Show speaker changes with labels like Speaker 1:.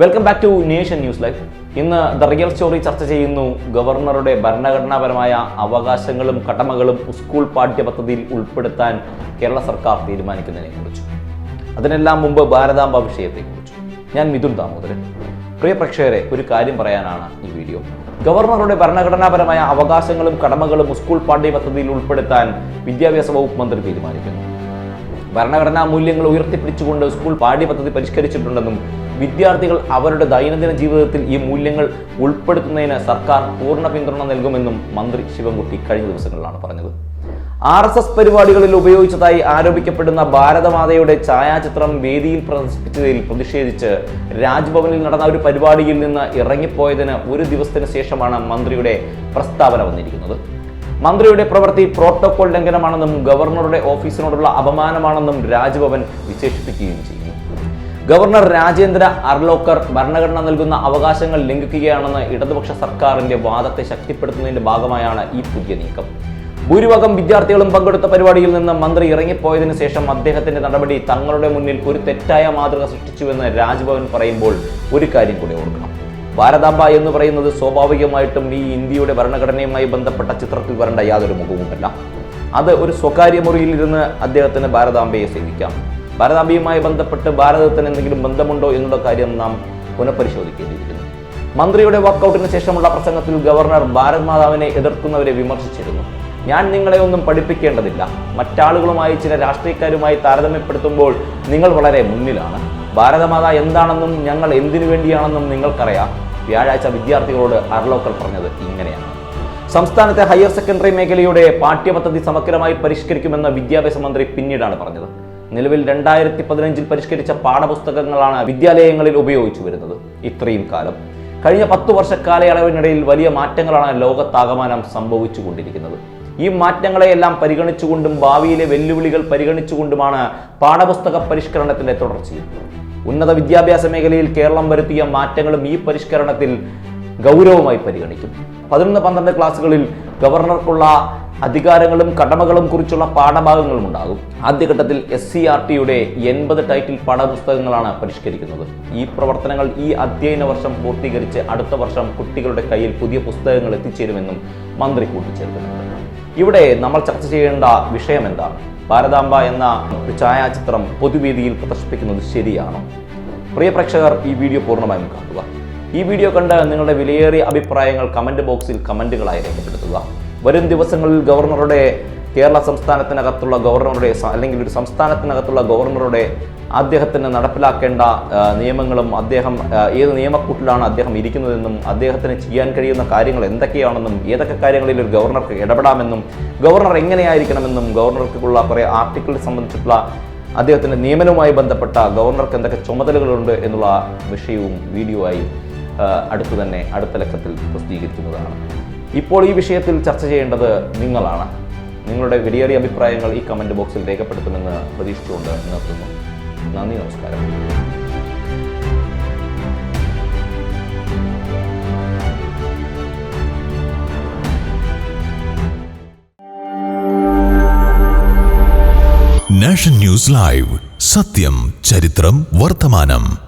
Speaker 1: Welcome back to nation news life ഇന്ന് the real story ചർച്ച ചെയ്യുന്നു ഗവർണറുടെ ഭരണഘടനാപരമായ അവകാശങ്ങളും കടമകളും സ്കൂൾ പാഠ്യപദ്ധതിയിൽ ഉൾപ്പെടുത്താൻ കേരള സർക്കാർ തീരുമാനിക്കുന്നതിനെ കുറിച്ച്. അതിനെല്ലാം മുമ്പ് ഭാരതാംബ വിഷയത്തെക്കുറിച്ച് ഞാൻ മിഥുൻ ദാമോദരൻ. പ്രിയ പ്രേക്ഷകരെ ഒരു കാര്യം പറയാനാണ് ഈ വീഡിയോ. ഗവർണറുടെ ഭരണഘടനാപരമായ അവകാശങ്ങളും കടമകളും സ്കൂൾ പാഠ്യപദ്ധതിയിൽ ഉൾപ്പെടുത്താൻ വിദ്യാഭ്യാസ വകുപ്പ് മന്ത്രി തീരുമാനിക്കുന്നു. ഭരണഘടനാ മൂല്യങ്ങൾ ഉയർത്തിപ്പിടിച്ചുകൊണ്ട് സ്കൂൾ പാഠ്യപദ്ധതി പരിഷ്കരിച്ചിട്ടുണ്ടെന്നും വിദ്യാർത്ഥികൾ അവരുടെ ദൈനംദിന ജീവിതത്തിൽ ഈ മൂല്യങ്ങൾ ഉൾപ്പെടുത്തുന്നതിന് സർക്കാർ പൂർണ പിന്തുണ നൽകുമെന്നും മന്ത്രി ശിവൻകുട്ടി കഴിഞ്ഞ ദിവസങ്ങളിലാണ് പറഞ്ഞത്. ആർ എസ് എസ് പരിപാടികളിൽ ഉപയോഗിച്ചതായി ആരോപിക്കപ്പെടുന്ന ഭാരതമാതയുടെ ഛായാചിത്രം വേദിയിൽ പ്രദർശിപ്പിച്ചതിൽ പ്രതിഷേധിച്ച് രാജ്ഭവനിൽ നടന്ന ഒരു പരിപാടിയിൽ നിന്ന് ഇറങ്ങിപ്പോയതിന് ഒരു ദിവസത്തിന് ശേഷമാണ് മന്ത്രിയുടെ പ്രസ്താവന വന്നിരിക്കുന്നത്. മന്ത്രിയുടെ പ്രവൃത്തി പ്രോട്ടോകോൾ ലംഘനമാണെന്നും ഗവർണറുടെ ഓഫീസിനോടുള്ള അപമാനമാണെന്നും രാജ്ഭവൻ വിശേഷിപ്പിക്കുകയും ചെയ്യുന്നു. ഗവർണർ രാജേന്ദ്ര അർലോക്കർ ഭരണഘടന നൽകുന്ന അവകാശങ്ങൾ ലംഘിക്കുകയാണെന്ന് ഇടതുപക്ഷ സർക്കാരിന്റെ വാദത്തെ ശക്തിപ്പെടുത്തുന്നതിന്റെ ഭാഗമായാണ് ഈ പുതിയ നീക്കം. ഭൂരിഭാഗം വിദ്യാർത്ഥികളും പങ്കെടുത്ത പരിപാടിയിൽ നിന്ന് മന്ത്രി ഇറങ്ങിപ്പോയതിനു ശേഷം അദ്ദേഹത്തിന്റെ നടപടി തങ്ങളുടെ മുന്നിൽ ഒരു തെറ്റായ മാതൃക സൃഷ്ടിച്ചുവെന്ന് രാജ്ഭവൻ പറയുമ്പോൾ ഒരു കാര്യം കൂടി ഓർക്കണം. ഭാരതാംബ എന്ന് പറയുന്നത് സ്വാഭാവികമായിട്ടും ഈ ഇന്ത്യയുടെ ഭരണഘടനയുമായി ബന്ധപ്പെട്ട ചിത്രത്തിൽ വരേണ്ട യാതൊരു മുഖവുമല്ല. അത് ഒരു സ്വകാര്യ മുറിയിൽ ഇരുന്ന് അദ്ദേഹത്തിന് ഭാരതാംബയെ സേവിക്കാം. ഭാരതാംബയുമായി ബന്ധപ്പെട്ട് ഭാരതത്തിന് എന്തെങ്കിലും ബന്ധമുണ്ടോ എന്നുള്ള കാര്യം നാം പുനഃപരിശോധിക്കേണ്ടിയിരിക്കുന്നു. മന്ത്രിയുടെ വാക്കൌട്ടിന് ശേഷമുള്ള പ്രസംഗത്തിൽ ഗവർണർ ഭാരത് മാതാവിനെ എതിർക്കുന്നവരെ വിമർശിച്ചിരുന്നു. ഞാൻ നിങ്ങളെ ഒന്നും പഠിപ്പിക്കേണ്ടതില്ല. മറ്റാളുകളുമായി ചില രാഷ്ട്രീയക്കാരുമായി താരതമ്യപ്പെടുത്തുമ്പോൾ നിങ്ങൾ വളരെ മുന്നിലാണ്. ഭാരതമാത എന്താണെന്നും ഞങ്ങൾ എന്തിനു വേണ്ടിയാണെന്നും നിങ്ങൾക്കറിയാം. വ്യാഴാഴ്ച വിദ്യാർത്ഥികളോട് അർലോക്കൽ പറഞ്ഞത് ഇങ്ങനെയാണ്. സംസ്ഥാനത്തെ ഹയർ സെക്കൻഡറി മേഖലയുടെ പാഠ്യപദ്ധതി സമഗ്രമായി പരിഷ്കരിക്കുമെന്ന് വിദ്യാഭ്യാസ മന്ത്രി പിന്നീടാണ് പറഞ്ഞത്. നിലവിൽ രണ്ടായിരത്തി പതിനഞ്ചിൽ പരിഷ്കരിച്ച പാഠപുസ്തകങ്ങളാണ് വിദ്യാലയങ്ങളിൽ ഉപയോഗിച്ചു വരുന്നത്. ഇത്രയും കാലം. കഴിഞ്ഞ പത്തു വർഷ കാലയളവിനിടയിൽ വലിയ മാറ്റങ്ങളാണ് ലോകത്താകമാനം സംഭവിച്ചുകൊണ്ടിരിക്കുന്നത്. ഈ മാറ്റങ്ങളെയെല്ലാം പരിഗണിച്ചുകൊണ്ടും ഭാവിയിലെ വെല്ലുവിളികൾ പരിഗണിച്ചുകൊണ്ടുമാണ് പാഠപുസ്തക പരിഷ്കരണത്തിന്റെ തുടർച്ചയും. ഉന്നത വിദ്യാഭ്യാസ മേഖലയിൽ കേരളം വരുത്തിയ മാറ്റങ്ങളും ഈ പരിഷ്കരണത്തിൽ ഗൗരവമായി പരിഗണിക്കും. പതിനൊന്ന് പന്ത്രണ്ട് ക്ലാസ്സുകളിൽ ഗവർണർക്കുള്ള അധികാരങ്ങളും കടമകളും കുറിച്ചുള്ള പാഠഭാഗങ്ങളും ഉണ്ടാകും ആദ്യഘട്ടത്തിൽ എസ് സി ആർ ടിയുടെ എൺപത് ടൈറ്റിൽ പാഠപുസ്തകങ്ങളാണ് പരിഷ്കരിക്കുന്നത്. ഈ പ്രവർത്തനങ്ങൾ ഈ അധ്യയന വർഷം പൂർത്തീകരിച്ച് അടുത്ത വർഷം കുട്ടികളുടെ കയ്യിൽ പുതിയ പുസ്തകങ്ങൾ എത്തിച്ചേരുമെന്നും മന്ത്രി കൂട്ടിച്ചേർക്കുന്നുണ്ട്. ഇവിടെ നമ്മൾ ചർച്ച ചെയ്യേണ്ട വിഷയം എന്താണ്? ഭാരതാംബ എന്ന ഛായാചിത്രം പൊതുവേദിയിൽ പ്രദർശിപ്പിക്കുന്നത് ശരിയാണോ? പ്രിയ പ്രേക്ഷകർ ഈ വീഡിയോ പൂർണമായും കാണുക. ഈ വീഡിയോ കണ്ട് നിങ്ങളുടെ വിലയേറിയ അഭിപ്രായങ്ങൾ കമന്റ് ബോക്സിൽ കമന്റുകളായി രേഖപ്പെടുത്തുക. വരും ദിവസങ്ങളിൽ ഗവർണറുടെ കേരള സംസ്ഥാനത്തിനകത്തുള്ള ഗവർണറുടെ അല്ലെങ്കിൽ ഒരു സംസ്ഥാനത്തിനകത്തുള്ള ഗവർണറുടെ അദ്ദേഹത്തിന് നടപ്പിലാക്കേണ്ട നിയമങ്ങളും അദ്ദേഹം ഏത് നിയമക്കൂട്ടിലാണ് അദ്ദേഹം ഇരിക്കുന്നതെന്നും അദ്ദേഹത്തിന് ചെയ്യാൻ കഴിയുന്ന കാര്യങ്ങൾ എന്തൊക്കെയാണെന്നും ഏതൊക്കെ കാര്യങ്ങളിൽ ഒരു ഗവർണർക്ക് ഇടപെടാമെന്നും ഗവർണർ എങ്ങനെയായിരിക്കണമെന്നും ഗവർണർക്കുള്ള കുറേ ആർട്ടിക്കിൾ സംബന്ധിച്ചിട്ടുള്ള അദ്ദേഹത്തിന്റെ നിയമനവുമായി ബന്ധപ്പെട്ട ഗവർണർക്ക് എന്തൊക്കെ ചുമതലകളുണ്ട് എന്നുള്ള വിഷയവും വീഡിയോ ആയി അടുത്തു തന്നെ അടുത്ത ലക്കത്തിൽ പ്രസിദ്ധീകരിക്കുന്നതാണ്. ഇപ്പോൾ ഈ വിഷയത്തിൽ ചർച്ച ചെയ്യേണ്ടത് നിങ്ങളാണ്. നിങ്ങളുടെ വിലയേറിയ അഭിപ്രായങ്ങൾ ഈ കമന്റ് ബോക്സിൽ രേഖപ്പെടുത്തുമെന്ന് പ്രതീക്ഷിച്ചുകൊണ്ട് നിർത്തുന്നു. നന്ദി നമസ്കാരം.
Speaker 2: നാഷൻ ന്യൂസ് ലൈവ് സത്യം ചരിത്രം വർത്തമാനം